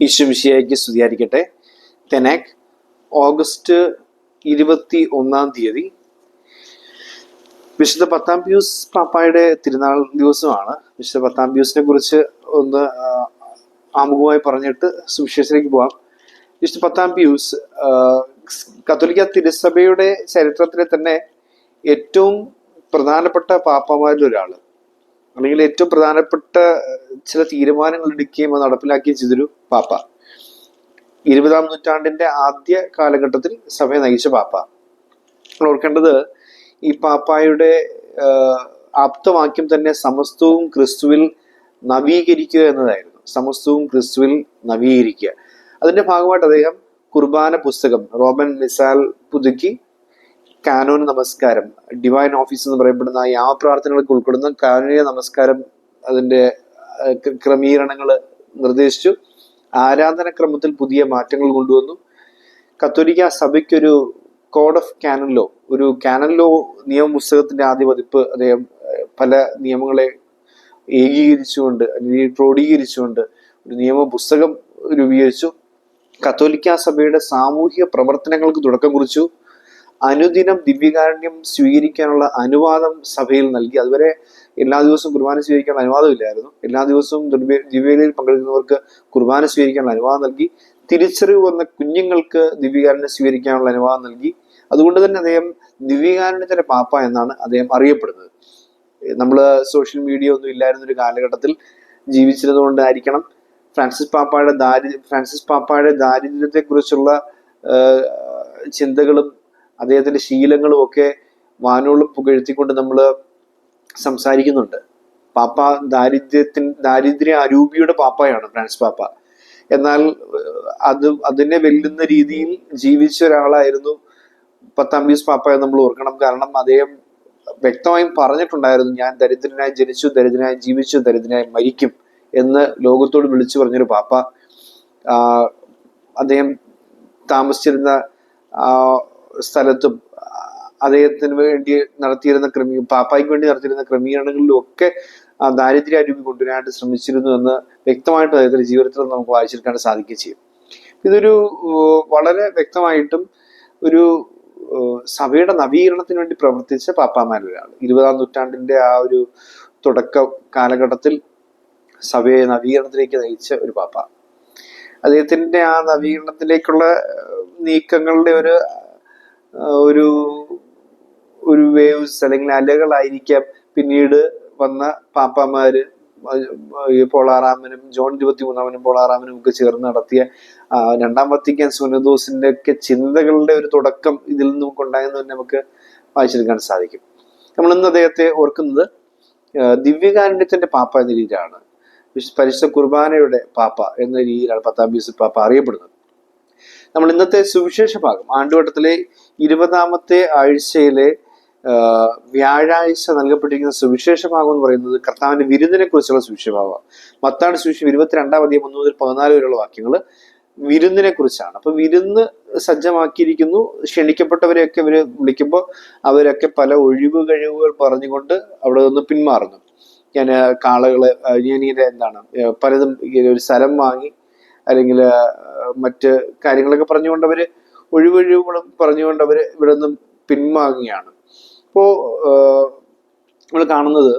ഈശ്വമിശിയായിക്ക് സ്തുതിയായിരിക്കട്ടെ. തെനാക് ഓഗസ്റ്റ് ഇരുപത്തി ഒന്നാം തീയതി. വിശുദ്ധ പത്താം പ്യൂസ് പാപ്പായുടെ തിരുനാൾ ദിവസമാണ്. വിശുദ്ധ പത്താം പ്യൂസിനെ കുറിച്ച് ഒന്ന് ആമുഖമായി പറഞ്ഞിട്ട് സുവിശേഷത്തിലേക്ക് പോവാം. വിശുദ്ധ പത്താം പ്യൂസ് കത്തോലിക്ക തിരുസഭയുടെ ചരിത്രത്തിലെ തന്നെ ഏറ്റവും പ്രധാനപ്പെട്ട പാപ്പമാരിൽ ഒരാൾ അല്ലെങ്കിൽ ഏറ്റവും പ്രധാനപ്പെട്ട ചില തീരുമാനങ്ങൾ എടുക്കുകയും അത് നടപ്പിലാക്കുകയും ചെയ്തൊരു പാപ്പ. ഇരുപതാം നൂറ്റാണ്ടിന്റെ ആദ്യ കാലഘട്ടത്തിൽ സഭയെ നയിച്ച പാപ്പ. നമ്മൾ ഓർക്കേണ്ടത് ഈ പാപ്പായുടെ ആപ്തവാക്യം തന്നെ സമസ്തവും ക്രിസ്തുവിൽ നവീകരിക്കുക എന്നതായിരുന്നു. സമസ്തവും ക്രിസ്തുവിൽ നവീകരിക്കുക. അതിന്റെ ഭാഗമായിട്ട് അദ്ദേഹം കുർബാന പുസ്തകം റോബൻ മിസാൽ പുതുക്കി കാനോൻ നമസ്കാരം ഡിവൈൻ ഓഫീസ് എന്ന് പറയപ്പെടുന്ന യാമപ്രാർത്ഥനകൾക്ക് ഉൾപ്പെടുന്ന കാനോനിക നമസ്കാരം അതിന്റെ ക്രമീകരണങ്ങൾ നിർദ്ദേശിച്ചു. ആരാധനക്രമത്തിൽ പുതിയ മാറ്റങ്ങൾ കൊണ്ടുവന്നു. കത്തോലിക്ക സഭയ്ക്കൊരു കോഡ് ഓഫ് കാനൻ ലോ ഒരു കാനൻ ലോ നിയമപുസ്തകത്തിന്റെ ആദ്യ പതിപ്പ് അദ്ദേഹം പല നിയമങ്ങളെ ഏകീകരിച്ചുകൊണ്ട് അല്ലെങ്കിൽ ക്രോഡീകരിച്ചുകൊണ്ട് ഒരു നിയമ പുസ്തകം രൂപീകരിച്ചു. കത്തോലിക്ക സഭയുടെ സാമൂഹിക പ്രവർത്തനങ്ങൾക്ക് തുടക്കം കുറിച്ചു. അനുദിനം ദിവ്യകാരുണ്യം സ്വീകരിക്കാനുള്ള അനുവാദം സഭയിൽ നൽകി. അതുവരെ എല്ലാ ദിവസവും കുർബാന സ്വീകരിക്കാനുള്ള അനുവാദമില്ലായിരുന്നു എല്ലാ ദിവസവും ദിവ്യ ദിവ്യതയിൽ പങ്കെടുക്കുന്നവർക്ക് കുർബാന സ്വീകരിക്കാനുള്ള അനുവാദം നൽകി. തിരിച്ചറിവ് വന്ന കുഞ്ഞുങ്ങൾക്ക് ദിവ്യകാരുണ്യം സ്വീകരിക്കാനുള്ള അനുവാദം നൽകി. അതുകൊണ്ട് തന്നെ അദ്ദേഹം ദിവ്യകാരുണ്യത്തിന്റെ പാപ്പ എന്നാണ് അദ്ദേഹം അറിയപ്പെടുന്നത്. നമ്മൾ സോഷ്യൽ മീഡിയ ഒന്നും ഇല്ലായിരുന്ന ഒരു കാലഘട്ടത്തിൽ ജീവിച്ചിരുന്നത് കൊണ്ടായിരിക്കണം ഫ്രാൻസിസ് പാപ്പായുടെ ദാരി ഫ്രാൻസിസ് പാപ്പായുടെ ദാരിദ്ര്യത്തെക്കുറിച്ചുള്ള കുറിച്ചുള്ള ചിന്തകളും അദ്ദേഹത്തിന്റെ ശീലങ്ങളും ഒക്കെ വാനോളം പുകഴ്ത്തിക്കൊണ്ട് നമ്മൾ സംസാരിക്കുന്നുണ്ട്. പാപ്പ ദാരിദ്ര്യത്തിൻ ദാരിദ്ര്യ അരൂപിയുടെ പാപ്പയാണ് ഫ്രാൻസ് പാപ്പ. എന്നാൽ അത് അതിനെ വെല്ലുന്ന രീതിയിൽ ജീവിച്ച ഒരാളായിരുന്നു പത്താം പീസ് പാപ്പ എന്ന് നമ്മൾ ഓർക്കണം. കാരണം അദ്ദേഹം വ്യക്തമായും പറഞ്ഞിട്ടുണ്ടായിരുന്നു ഞാൻ ദരിദ്രനായി ജനിച്ചു ദരിദ്രനായി ജീവിച്ചു ദരിദ്രനായി മരിക്കും എന്ന് ലോകത്തോട് വിളിച്ചു പറഞ്ഞൊരു പാപ്പ. അദ്ദേഹം താമസിച്ചിരുന്ന ആ സ്ഥലത്തും അദ്ദേഹത്തിന് വേണ്ടി നടത്തിയിരുന്ന ക്രമീ പാപ്പായ്ക്ക് വേണ്ടി നടത്തിയിരുന്ന ക്രമീകരണങ്ങളിലും ഒക്കെ ദാരിദ്ര്യ അരൂപി കൊണ്ടുവരാനായിട്ട് ശ്രമിച്ചിരുന്നു എന്ന് വ്യക്തമായിട്ട് അദ്ദേഹത്തിന്റെ ജീവിതത്തിൽ നമുക്ക് വായിച്ചെടുക്കാൻ സാധിക്കുകയും ചെയ്യും. ഇതൊരു വളരെ വ്യക്തമായിട്ടും ഒരു സഭയുടെ നവീകരണത്തിന് വേണ്ടി പ്രവർത്തിച്ച പാപ്പാമാരൊരാൾ ഇരുപതാം നൂറ്റാണ്ടിന്റെ ആ ഒരു തുടക്ക കാലഘട്ടത്തിൽ സഭയെ നവീകരണത്തിലേക്ക് നയിച്ച ഒരു പാപ്പ. അദ്ദേഹത്തിന്റെ ആ നവീകരണത്തിലേക്കുള്ള നീക്കങ്ങളുടെ ഒരു ഒരു ഒരു വേവ്സ് അല്ലെങ്കിൽ അലകളായിരിക്കാം പിന്നീട് വന്ന പാപ്പാമാര് പോളാറാമനും ജോൺ ഇരുപത്തി മൂന്നാമനും പോളാറാമനും ഒക്കെ ചേർന്ന് നടത്തിയ രണ്ടാം വത്തിക്കാൻ സുനദോസിന്റെ ഒക്കെ ചിന്തകളുടെ ഒരു തുടക്കം ഇതിൽ നിന്നും ഉണ്ടായെന്ന് തന്നെ നമുക്ക് വായിച്ചെടുക്കാൻ സാധിക്കും. നമ്മൾ ഇന്ന് അദ്ദേഹത്തെ ഓർക്കുന്നത് ദിവ്യകാരുണ്യത്തിന്റെ പാപ്പ എന്ന രീതിയിലാണ്. പരിശുദ്ധ കുർബാനയുടെ പാപ്പ എന്ന രീതിയിലാണ് പത്താം ബീസ് പാപ്പ അറിയപ്പെടുന്നത്. നമ്മൾ ഇന്നത്തെ സുവിശേഷ ഭാഗം ആണ്ടുവട്ടത്തിലെ ഇരുപതാമത്തെ ആഴ്ചയിലെ വ്യാഴാഴ്ച നൽകപ്പെട്ടിരിക്കുന്ന സുവിശേഷ ഭാഗം എന്ന് പറയുന്നത് കർത്താവിന്റെ വിരുന്നിനെ കുറിച്ചുള്ള സുവിശേഷ ഭാഗമാണ്. മത്താണ് സുവിശേഷം ഇരുപത്തിരണ്ടാം അധികം ഒന്ന് മുതൽ പതിനാല് വരെയുള്ള വാക്യങ്ങൾ വിരുന്നിനെ കുറിച്ചാണ് അപ്പൊ വിരുന്ന് സജ്ജമാക്കിയിരിക്കുന്നു. ക്ഷണിക്കപ്പെട്ടവരെയൊക്കെ ഇവർ വിളിക്കുമ്പോൾ അവരൊക്കെ പല ഒഴിവ് കഴിവുകൾ പറഞ്ഞുകൊണ്ട് അവിടെ നിന്ന് പിന്മാറുന്നു. ഞാൻ കാളകൾ ഞാൻ എന്താണ് പലതും ഒരു സ്ഥലം വാങ്ങി അല്ലെങ്കിൽ മറ്റ് കാര്യങ്ങളൊക്കെ പറഞ്ഞുകൊണ്ട് അവർ ഒഴിവൊഴിവുകളും പറഞ്ഞുകൊണ്ട് ഇവിടെ നിന്നും പിന്മാങ്ങുകയാണ് ഇപ്പോ നമ്മൾ കാണുന്നത്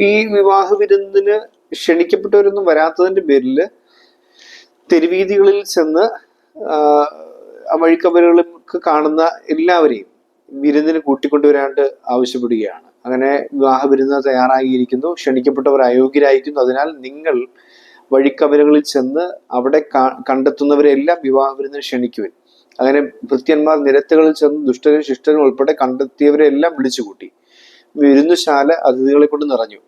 ഈ വിവാഹ വിരുന്നിന് ക്ഷണിക്കപ്പെട്ടവരൊന്നും വരാത്തതിന്റെ പേരിൽ തെരുവീതികളിൽ ചെന്ന് വഴിക്കവരുകൾക്ക് കാണുന്ന എല്ലാവരെയും വിരുന്നിന് കൂട്ടിക്കൊണ്ടുവരാണ്ട് ആവശ്യപ്പെടുകയാണ്. അങ്ങനെ വിവാഹ വിരുന്ന് തയ്യാറായിരിക്കുന്നു ക്ഷണിക്കപ്പെട്ടവർ അയോഗ്യരായിരിക്കുന്നു. അതിനാൽ നിങ്ങൾ വഴിക്കവരുകളിൽ ചെന്ന് അവിടെ കണ്ടെത്തുന്നവരെല്ലാം വിവാഹ ക്ഷണിക്കുവൻ. അങ്ങനെ ഭൃത്യന്മാർ നിരത്തുകളിൽ ചെന്ന് ദുഷ്ടരും ശിഷ്ടരും ഉൾപ്പെടെ കണ്ടെത്തിയവരെ എല്ലാം വിളിച്ചുകൂട്ടി. വിരുന്നുശാല അതിഥികളെ കൊണ്ട് നിറഞ്ഞു.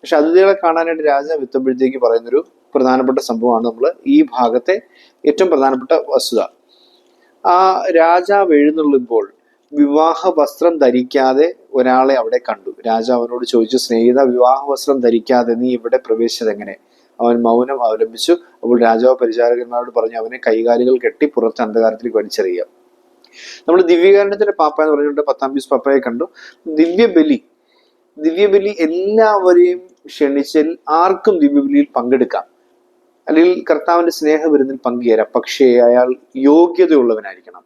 പക്ഷെ അതിഥികളെ കാണാനായിട്ട് രാജാവ് എത്തുമ്പോഴത്തേക്ക് പറയുന്നൊരു പ്രധാനപ്പെട്ട സംഭവമാണ് നമ്മൾ ഈ ഭാഗത്തെ ഏറ്റവും പ്രധാനപ്പെട്ട വസ്തുത. ആ രാജാവ് എഴുന്നള്ളുമ്പോൾ വിവാഹ വസ്ത്രം ധരിക്കാതെ ഒരാളെ അവിടെ കണ്ടു. രാജാവ് അവനോട് ചോദിച്ചു സ്നേഹിത വിവാഹ വസ്ത്രം ധരിക്കാതെ നീ ഇവിടെ പ്രവേശിച്ചത് എങ്ങനെ അവൻ മൗനം അവലംബിച്ചു. അപ്പോൾ രാജാവ് പരിചാരകന്മാരോട് പറഞ്ഞു അവനെ കൈകാലുകൾ കെട്ടി പുറത്ത് അന്ധകാരത്തിലേക്ക് വലിച്ചെറിയുക. നമ്മൾ ദിവ്യകാരണത്തിന്റെ പാപ്പ എന്ന് പറഞ്ഞുകൊണ്ട് പത്താം പീസ് പാപ്പയെ കണ്ടു. ദിവ്യബലി ദിവ്യബലി എല്ലാവരെയും ക്ഷണിച്ചാൽ ആർക്കും ദിവ്യബലിയിൽ പങ്കെടുക്കാം. അല്ലെങ്കിൽ കർത്താവിന്റെ സ്നേഹവിരുന്നിൽ പങ്കുചേരാം. പക്ഷേ അയാൾ യോഗ്യതയുള്ളവനായിരിക്കണം.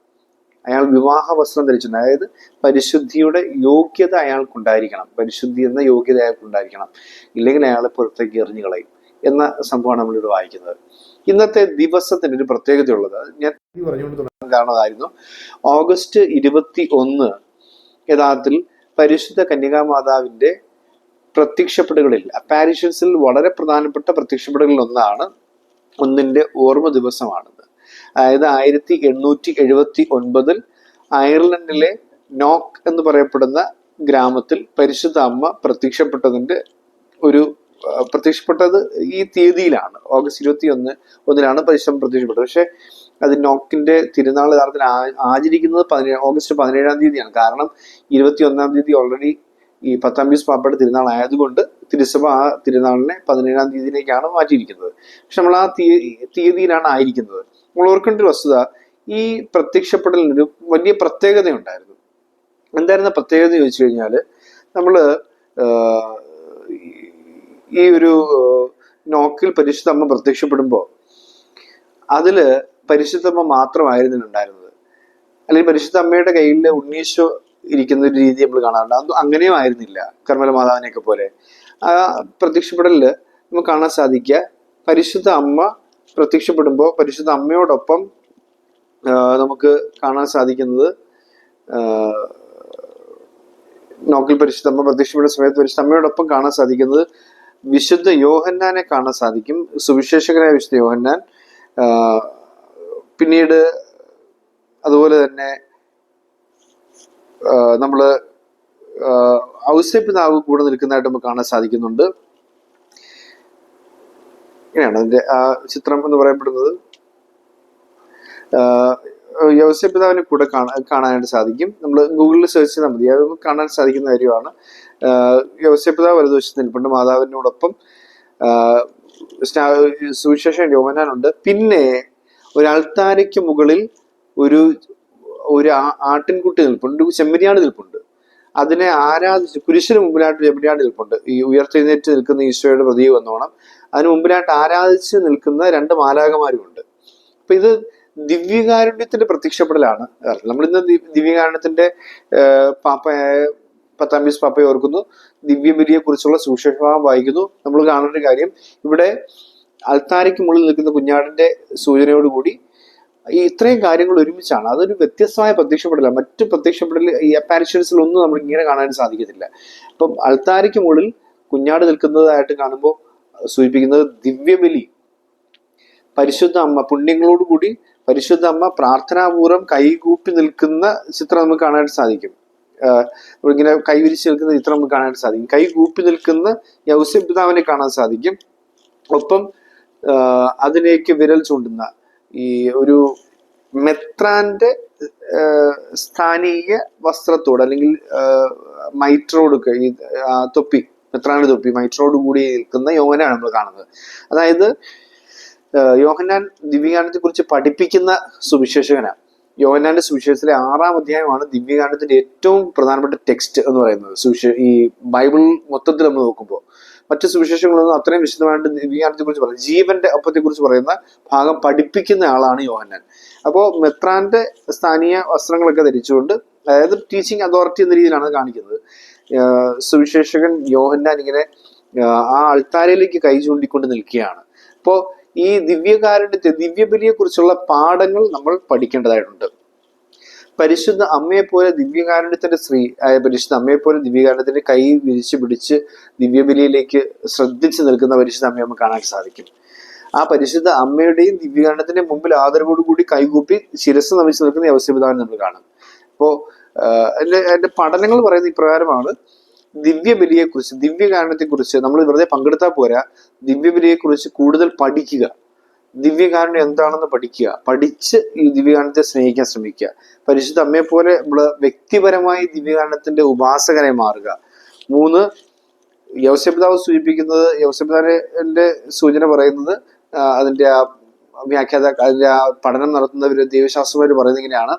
അയാൾ വിവാഹ വസ്ത്രം ധരിച്ചിട്ടുണ്ട്. അതായത് പരിശുദ്ധിയുടെ യോഗ്യത അയാൾക്കുണ്ടായിരിക്കണം. പരിശുദ്ധി എന്ന യോഗ്യത അയാൾക്കുണ്ടായിരിക്കണം. ഇല്ലെങ്കിൽ അയാളെ പുറത്തേക്ക് എറിഞ്ഞു കളയും എന്ന സംഭവമാണ് നമ്മളിവിടെ വായിക്കുന്നത്. ഇന്നത്തെ ദിവസത്തിന് ഒരു പ്രത്യേകതയുള്ളത്. ഞാൻ പറഞ്ഞുകൊണ്ട് തുടങ്ങാൻ കാരണമായിരുന്നു. ഓഗസ്റ്റ് ഇരുപത്തി ഒന്ന് യഥാർത്ഥത്തിൽ പരിശുദ്ധ കന്യകാമാതാവിന്റെ പ്രത്യക്ഷപ്പെടുകളിൽ അപ്പാരിഷൻസിൽ വളരെ പ്രധാനപ്പെട്ട പ്രത്യക്ഷപ്പെടുകളിൽ ഒന്നാണ് ഒന്നിന്റെ ഓർമ്മ ദിവസമാണിത്. അതായത് ആയിരത്തി എണ്ണൂറ്റി എഴുപത്തി ഒൻപതിൽ അയർലൻഡിലെ നോക്ക് എന്ന് പറയപ്പെടുന്ന ഗ്രാമത്തിൽ പരിശുദ്ധ അമ്മ പ്രത്യക്ഷപ്പെട്ടതിന്റെ ഒരു പ്രത്യക്ഷപ്പെട്ടത് ഈ തീയതിയിലാണ്. ഓഗസ്റ്റ് ഇരുപത്തി ഒന്ന് ഒന്നിനാണ് പരിശ്രമം പ്രത്യക്ഷപ്പെട്ടത്. പക്ഷെ അത് നോക്കിന്റെ തിരുനാൾ യഥാർത്ഥത്തിൽ ആചരിക്കുന്നത് പതിനേഴ് ഓഗസ്റ്റ് പതിനേഴാം തീയതിയാണ്. കാരണം ഇരുപത്തി ഒന്നാം തീയതി ഓൾറെഡി ഈ പത്താം പീസ് പാപ്പയുടെ തിരുനാൾ ആയതുകൊണ്ട് തിരുസഭ ആ തിരുനാളിനെ പതിനേഴാം തീയതിയിലേക്കാണ് മാറ്റിയിരിക്കുന്നത്. പക്ഷെ നമ്മൾ ആ തീയതിയിലാണ് ആയിരിക്കുന്നത്. നമ്മൾ ഓർക്കേണ്ട ഒരു വസ്തുത ഈ പ്രത്യക്ഷപ്പെടലിനൊരു വലിയ പ്രത്യേകതയുണ്ടായിരുന്നു. എന്തായിരുന്ന പ്രത്യേകത ചോദിച്ചു കഴിഞ്ഞാൽ നമ്മൾ ഈ ഒരു നോക്കിൽ പരിശുദ്ധമ്മ പ്രത്യക്ഷപ്പെടുമ്പോൾ അതിൽ പരിശുദ്ധമ്മ മാത്രമായിരുന്നില്ല ഉണ്ടായിരുന്നത് അല്ലെങ്കിൽ പരിശുദ്ധ അമ്മയുടെ കയ്യിൽ ഉണ്ണീശോ ഇരിക്കുന്ന ഒരു രീതി നമ്മൾ കാണാറുണ്ട്. അത് അങ്ങനെയും ആയിരുന്നില്ല കർമ്മല മാതാവിനെയൊക്കെ പോലെ. ആ പ്രത്യക്ഷപ്പെടലിൽ നമുക്ക് കാണാൻ സാധിക്കുക പരിശുദ്ധ അമ്മ പ്രത്യക്ഷപ്പെടുമ്പോൾ പരിശുദ്ധ അമ്മയോടൊപ്പം നമുക്ക് കാണാൻ സാധിക്കുന്നത് നോക്കിൽ പരിശുദ്ധ അമ്മ പ്രത്യക്ഷപ്പെടുന്ന സമയത്ത് പരിശുദ്ധ അമ്മയോടൊപ്പം കാണാൻ സാധിക്കുന്നത് വിശുദ്ധ യോഹന്നാനെ കാണാൻ സാധിക്കും. സുവിശേഷകനായ വിശുദ്ധ യോഹന്നാൻ പിന്നീട് അതുപോലെ തന്നെ നമ്മൾ ഔസേപ്പ് നാവ് കൂടെ നിൽക്കുന്നതായിട്ട് നമുക്ക് കാണാൻ സാധിക്കുന്നുണ്ട്. ഇങ്ങനെയാണ് അതിന്റെ ആ ചിത്രം എന്ന് പറയപ്പെടുന്നത്. യോസപിതാവിനെ കൂടെ കാണാനായിട്ട് സാധിക്കും. നമ്മൾ ഗൂഗിളിൽ സെർച്ച് ചെയ്താൽ മതി. അത് കാണാൻ സാധിക്കുന്ന കാര്യമാണ്. യോസപിതാവ് വലതുവശത്ത് നിൽപ്പുണ്ട്. മാതാവിനോടൊപ്പം സുവിശേഷം യോമനാനുണ്ട് പിന്നെ ഒരു അൾത്താരയ്ക്ക് മുകളിൽ ഒരു ഒരു ആട്ടിൻകുട്ടി നിൽപ്പുണ്ട്. ചെമ്മരിയാട് നിൽപ്പുണ്ട്. അതിനെ ആരാധിച്ച് കുരിശിന് മുമ്പിലായിട്ട് ചെമ്മരിയാട് നിൽപ്പുണ്ട്. ഈ ഉയർത്തെഴുന്നേറ്റ് നിൽക്കുന്ന ഈശോയുടെ പ്രതീകം എന്നോണം അതിന് മുമ്പിലായിട്ട് ആരാധിച്ച് നിൽക്കുന്ന രണ്ട് മാലാകമാരുമുണ്ട് അപ്പൊ ഇത് ദിവ്യകാരുണ്യത്തിന്റെ പ്രത്യക്ഷപ്പെടലാണ്. നമ്മൾ ഇന്ന് ദിവ്യകാരുണ്യത്തിന്റെ പാപ്പ പത്താം പീസ് പാപ്പയെ ഓർക്കുന്നു. ദിവ്യബലിയെ കുറിച്ചുള്ള സുവിശേഷഭാവം വായിക്കുന്നു. നമ്മൾ കാണേണ്ട ഒരു കാര്യം ഇവിടെ അൽത്താരയ്ക്ക് മുകളിൽ നിൽക്കുന്ന കുഞ്ഞാടിന്റെ സൂചനയോടുകൂടി ഈ ഇത്രയും കാര്യങ്ങൾ ഒരുമിച്ചാണ്. അതൊരു വ്യത്യസ്തമായ പ്രത്യക്ഷപ്പെടലാണ്. മറ്റു പ്രത്യക്ഷപ്പെടൽ ഈ അപ്പാരിഷൻസിൽ ഒന്നും നമ്മൾ ഇങ്ങനെ കാണാൻ സാധിക്കത്തില്ല. അപ്പം അൾത്താരയ്ക്ക് മുകളിൽ കുഞ്ഞാട് നിൽക്കുന്നതായിട്ട് കാണുമ്പോൾ സൂചിപ്പിക്കുന്നത് ദിവ്യബലി പരിശുദ്ധ അമ്മ പുണ്യങ്ങളോടുകൂടി പരിശുദ്ധ അമ്മ പ്രാർത്ഥനാപൂർവം കൈകൂപ്പി നിൽക്കുന്ന ചിത്രം നമുക്ക് കാണാനായിട്ട് സാധിക്കും. ഇങ്ങനെ കൈവിരിച്ച് നിൽക്കുന്ന ചിത്രം നമുക്ക് കാണാനായിട്ട് സാധിക്കും. കൈ കൂപ്പി നിൽക്കുന്ന യൗസ്യ പിതാവിനെ കാണാൻ സാധിക്കും. ഒപ്പം അതിലേക്ക് വിരൽ ചൂണ്ടുന്ന ഈ ഒരു മെത്രാന്റെ സ്ഥാനീയ വസ്ത്രത്തോട് അല്ലെങ്കിൽ മൈട്രോഡ് ഈ തൊപ്പി മെത്രാന്റെ തൊപ്പി മൈട്രോട് കൂടി നിൽക്കുന്ന യോനാണ് നമ്മൾ കാണുന്നത്. അതായത് യോഹന്നാൻ ദിവ്യകാനത്തെ കുറിച്ച് പഠിപ്പിക്കുന്ന സുവിശേഷകനാണ്. യോഹന്നാന്റെ സുവിശേഷത്തിലെ ആറാം അധ്യായമാണ് ദിവ്യകാനത്തിന്റെ ഏറ്റവും പ്രധാനപ്പെട്ട ടെക്സ്റ്റ് എന്ന് പറയുന്നത്. സുവിശേഷ ഈ ബൈബിൾ മൊത്തത്തിൽ നമ്മൾ നോക്കുമ്പോൾ മറ്റ് സുവിശേഷങ്ങളൊന്നും അത്രയും വിശദമായിട്ട് ദിവ്യകാനത്തെ കുറിച്ച് പറയുന്നത് ജീവന്റെ ഒപ്പത്തെ കുറിച്ച് പറയുന്ന ഭാഗം പഠിപ്പിക്കുന്ന ആളാണ് യോഹന്നാൻ. അപ്പോൾ മെത്രാന്റെ സ്ഥാനീയ വസ്ത്രങ്ങളൊക്കെ ധരിച്ചുകൊണ്ട് അതായത് ടീച്ചിങ് അതോറിറ്റി എന്ന രീതിയിലാണ് കാണിക്കുന്നത്. സുവിശേഷകൻ യോഹന്നാൻ ഇങ്ങനെ ആ അൾത്താരയിലേക്ക് കൈ ചൂണ്ടിക്കൊണ്ട് നിൽക്കുകയാണ്. അപ്പോൾ ഈ ദിവ്യകാരുണ്യത്തെ ദിവ്യബലിയെ കുറിച്ചുള്ള പാഠങ്ങൾ നമ്മൾ പഠിക്കേണ്ടതായിട്ടുണ്ട്. പരിശുദ്ധ അമ്മയെ പോലെ ദിവ്യകാരുണ്യത്തിന്റെ സ്ത്രീ ആയ പരിശുദ്ധ അമ്മയെ പോലെ ദിവ്യകാരുണ്യത്തിന്റെ കൈ വിരിച്ചു പിടിച്ച് ദിവ്യബലിയിലേക്ക് ശ്രദ്ധിച്ചു നിൽക്കുന്ന പരിശുദ്ധ അമ്മയെ നമുക്ക് കാണാൻ സാധിക്കും. ആ പരിശുദ്ധ അമ്മയുടെയും ദിവ്യകാരുണ്യത്തിന്റെ മുമ്പിൽ ആദരവോടുകൂടി കൈകൂപ്പി ശിരസ് നമിച്ച് നിൽക്കുന്ന യവസ്യപിതാവിനെ നമ്മൾ കാണും. അപ്പോ എന്റെ എന്റെ പഠനങ്ങൾ പറയുന്ന ഇപ്രകാരമാണ് ദിവ്യബലിയെ കുറിച്ച് ദിവ്യകാരണത്തെ കുറിച്ച് നമ്മൾ വെറുതെ പങ്കെടുത്താൽ പോരാ. ദിവ്യബലിയെ കുറിച്ച് കൂടുതൽ പഠിക്കുക. ദിവ്യകാരണം എന്താണെന്ന് പഠിക്കുക. പഠിച്ച് ഈ ദിവ്യകാരണത്തെ സ്നേഹിക്കാൻ ശ്രമിക്കുക. പരിശുദ്ധ അമ്മയെ പോലെ നമ്മൾ വ്യക്തിപരമായി ദിവ്യകാരണത്തിന്റെ ഉപാസകനെ മാറുക. മൂന്ന് യവസ്യപിതാവ് സൂചിപ്പിക്കുന്നത് യവസ്യപിതാവിന്റെ സൂചന പറയുന്നത് അതിന്റെ ആ വ്യാഖ്യാത അതിന്റെ ആ പഠനം നടത്തുന്നവര് ദൈവശാസ്ത്രമാര് പറയുന്നത് ഇങ്ങനെയാണ്.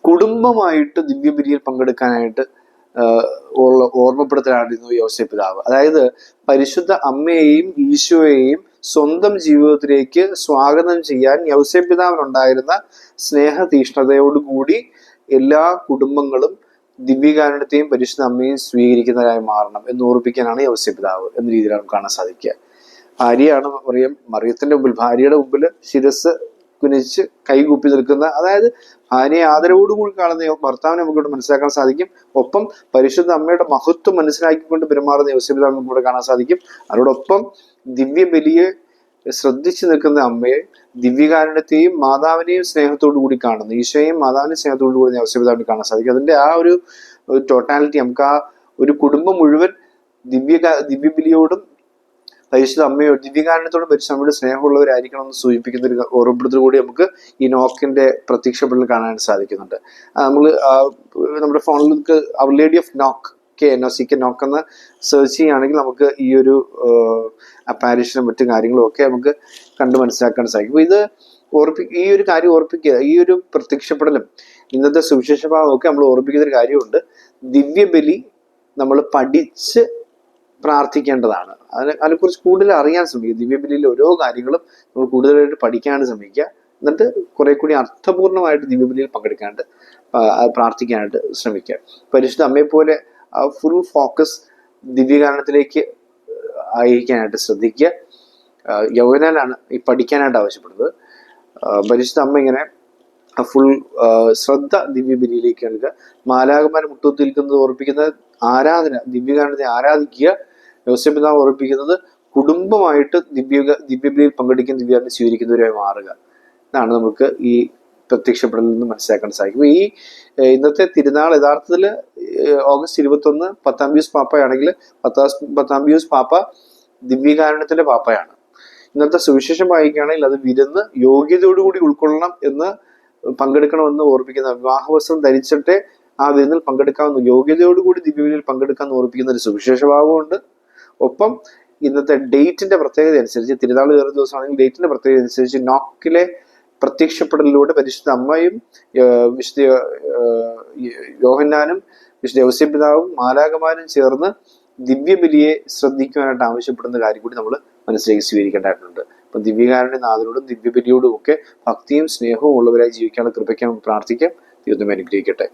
കുടുംബമായിട്ട് ദിവ്യബലിയിൽ പങ്കെടുക്കാനായിട്ട് ആ, ഉള്ള ഓർമ്മപ്പെടുത്തലായിരുന്നു യോസെ പിതാവ് അതായത് പരിശുദ്ധ അമ്മയെയും ഈശോയെയും സ്വന്തം ജീവിതത്തിലേക്ക് സ്വാഗതം ചെയ്യാൻ യൗസപിതാവിനുണ്ടായിരുന്ന സ്നേഹതീഷ്ണതയോടുകൂടി എല്ലാ കുടുംബങ്ങളും ദിവ്യകാരണത്തെയും പരിശുദ്ധ അമ്മയും സ്വീകരിക്കുന്നവരായി മാറണം എന്ന് ഓർപ്പിക്കാനാണ് യൗസപിതാവ് എന്ന രീതിയിലാണ് കാണാൻ സാധിക്കുക. ഭാര്യയാണ് മറിയം മറിയത്തിന്റെ മുമ്പിൽ ഭാര്യയുടെ മുമ്പിൽ ശിരസ് കുനിച്ച് കൈകൂപ്പി നിൽക്കുന്ന അതായത് ഭാര്യയെ ആദരവോടുകൂടി കാണുന്ന ഭർത്താവിനെ നമുക്കിവിടെ മനസ്സിലാക്കാൻ സാധിക്കും. ഒപ്പം പരിശുദ്ധ അമ്മയുടെ മഹത്വം മനസ്സിലാക്കിക്കൊണ്ട് പെരുമാറുന്ന യോസപിതാവ് നമുക്ക് ഇവിടെ കാണാൻ സാധിക്കും. അതോടൊപ്പം ദിവ്യ ബലിയെ ശ്രദ്ധിച്ചു നിൽക്കുന്ന അമ്മയെ ദിവ്യകാരുണ്യത്തെയും മാതാവിനെയും സ്നേഹത്തോടു കൂടി കാണുന്നു ഈശോയും മാതാവിനെയും സ്നേഹത്തോടു കൂടി യോസപിതാവിനെ കാണാൻ സാധിക്കും. അതിന്റെ ആ ഒരു ടോട്ടാലിറ്റി നമുക്ക് ആ ഒരു കുടുംബം മുഴുവൻ ദിവ്യ ദിവ്യബലിയോടും പരിശുദ്ധ അമ്മയോ ദിവ്യകാരണത്തോട് മരിച്ച അമ്മയുടെ സ്നേഹമുള്ളവരായിരിക്കണം എന്ന് സൂചിപ്പിക്കുന്ന ഒരു ഓർമ്മപ്പെടുത്തൽ കൂടി നമുക്ക് ഈ നോക്കിന്റെ പ്രത്യക്ഷപ്പെടൽ കാണാൻ സാധിക്കുന്നുണ്ട്. നമ്മൾ നമ്മുടെ ഫോണിൽ നമുക്ക് അവർ lady of knock K N O C K knock എന്ന് സെർച്ച് ചെയ്യുകയാണെങ്കിൽ നമുക്ക് ഈ ഒരു അപ്പാരിഷനും മറ്റു കാര്യങ്ങളും ഒക്കെ നമുക്ക് കണ്ടു മനസ്സിലാക്കാൻ സാധിക്കും. ഇത് ഓർപ്പി ഈ ഒരു കാര്യം ഓർപ്പിക്കുക ഈ ഒരു പ്രത്യക്ഷപ്പെടലും ഇന്നത്തെ സുവിശേഷ ഭാവം ഒക്കെ നമ്മൾ ഓർപ്പിക്കുന്ന ഒരു കാര്യമുണ്ട്. ദിവ്യബലി നമ്മൾ പഠിച്ച് പ്രാർത്ഥിക്കേണ്ടതാണ്. അതിനെ അതിനെക്കുറിച്ച് കൂടുതൽ അറിയാൻ ശ്രമിക്കുക. ദിവ്യബലിയിലെ ഓരോ കാര്യങ്ങളും നമ്മൾ കൂടുതലായിട്ട് പഠിക്കാനും ശ്രമിക്കുക. എന്നിട്ട് കുറെ കൂടി അർത്ഥപൂർണമായിട്ട് ദിവ്യബലിയിൽ പങ്കെടുക്കാണ്ട് ആ, പ്രാർത്ഥിക്കാനായിട്ട് ശ്രമിക്കുക. പരിശുദ്ധ അമ്മയെ പോലെ ഫുൾ ഫോക്കസ് ദിവ്യകാരണത്തിലേക്ക് ആയിരിക്കാനായിട്ട് ശ്രദ്ധിക്കുക. യൗവനാലാണ് ഈ പഠിക്കാനായിട്ട് ആവശ്യപ്പെടുന്നത്. പരിശുദ്ധ അമ്മ ഇങ്ങനെ ഫുൾ ശ്രദ്ധ ദിവ്യബലിയിലേക്ക് നൽകുക. മാലാകമാരെ മുട്ടുത്തിൽക്കുന്നത് ഓർപ്പിക്കുന്ന ആരാധന ദിവ്യകാരണത്തെ ആരാധിക്കുക യോസപിതാവ് ഉറപ്പിക്കുന്നത് കുടുംബമായിട്ട് ദിവ്യ ദിവ്യബലിയിൽ പങ്കെടുക്കുന്ന ദിവ്യാറിനെ സ്വീകരിക്കുന്നവരായി മാറുക. എന്നാണ് നമുക്ക് ഈ പ്രത്യക്ഷപ്പെടലിൽ നിന്ന് മനസ്സിലാക്കാൻ സാധിക്കും. ഈ ഇന്നത്തെ തിരുനാൾ യഥാർത്ഥത്തിൽ ഓഗസ്റ്റ് ഇരുപത്തൊന്ന് പത്താം വ്യൂസ് പാപ്പയാണെങ്കിൽ പത്താം പത്താം വ്യൂസ് പാപ്പ ദിവ്യകാരുണ്യത്തിന്റെ പാപ്പയാണ്. ഇന്നത്തെ സുവിശേഷം വായിക്കുകയാണെങ്കിൽ അത് വിരുന്ന് യോഗ്യതയോടുകൂടി ഉൾക്കൊള്ളണം എന്ന് പങ്കെടുക്കണമെന്ന് ഓർപ്പിക്കുന്ന വിവാഹവസ്ത്രം ധരിച്ചിട്ടേ ആ വിരുന്നിൽ പങ്കെടുക്കാവുന്ന യോഗ്യതയോടുകൂടി ദിവ്യവിനിൽ പങ്കെടുക്കാമെന്ന് ഓർപ്പിക്കുന്ന ഒരു സുവിശേഷ ഭാവമുണ്ട് ഒപ്പം ഇന്നത്തെ ഡേറ്റിന്റെ പ്രത്യേകത അനുസരിച്ച് തിരുനാൾ കയറുന്ന ദിവസമാണെങ്കിൽ ഡേറ്റിന്റെ പ്രത്യേകത അനുസരിച്ച് നോക്കിലെ പ്രത്യക്ഷപ്പെടലിലൂടെ പരിശുദ്ധ അമ്മയും വിശുദ്ധ യോഹന്നാനും വിശുദ്ധ ഔസ്യപിതാവും മാലാകമാനും ചേർന്ന് ദിവ്യബലിയെ ശ്രദ്ധിക്കുവാനായിട്ട് ആവശ്യപ്പെടുന്ന കാര്യം കൂടി നമ്മൾ മനസ്സിലേക്ക് സ്വീകരിക്കേണ്ടതായിട്ടുണ്ട്. അപ്പം ദിവ്യകാരുടെ നാഥനോടും ദിവ്യബലിയോടും ഒക്കെ ഭക്തിയും സ്നേഹവും ഉള്ളവരായി ജീവിക്കാനുള്ള കൃപയ്ക്ക് നമുക്ക് പ്രാർത്ഥിക്കാം. തീർന്നും അനുഗ്രഹിക്കട്ടെ.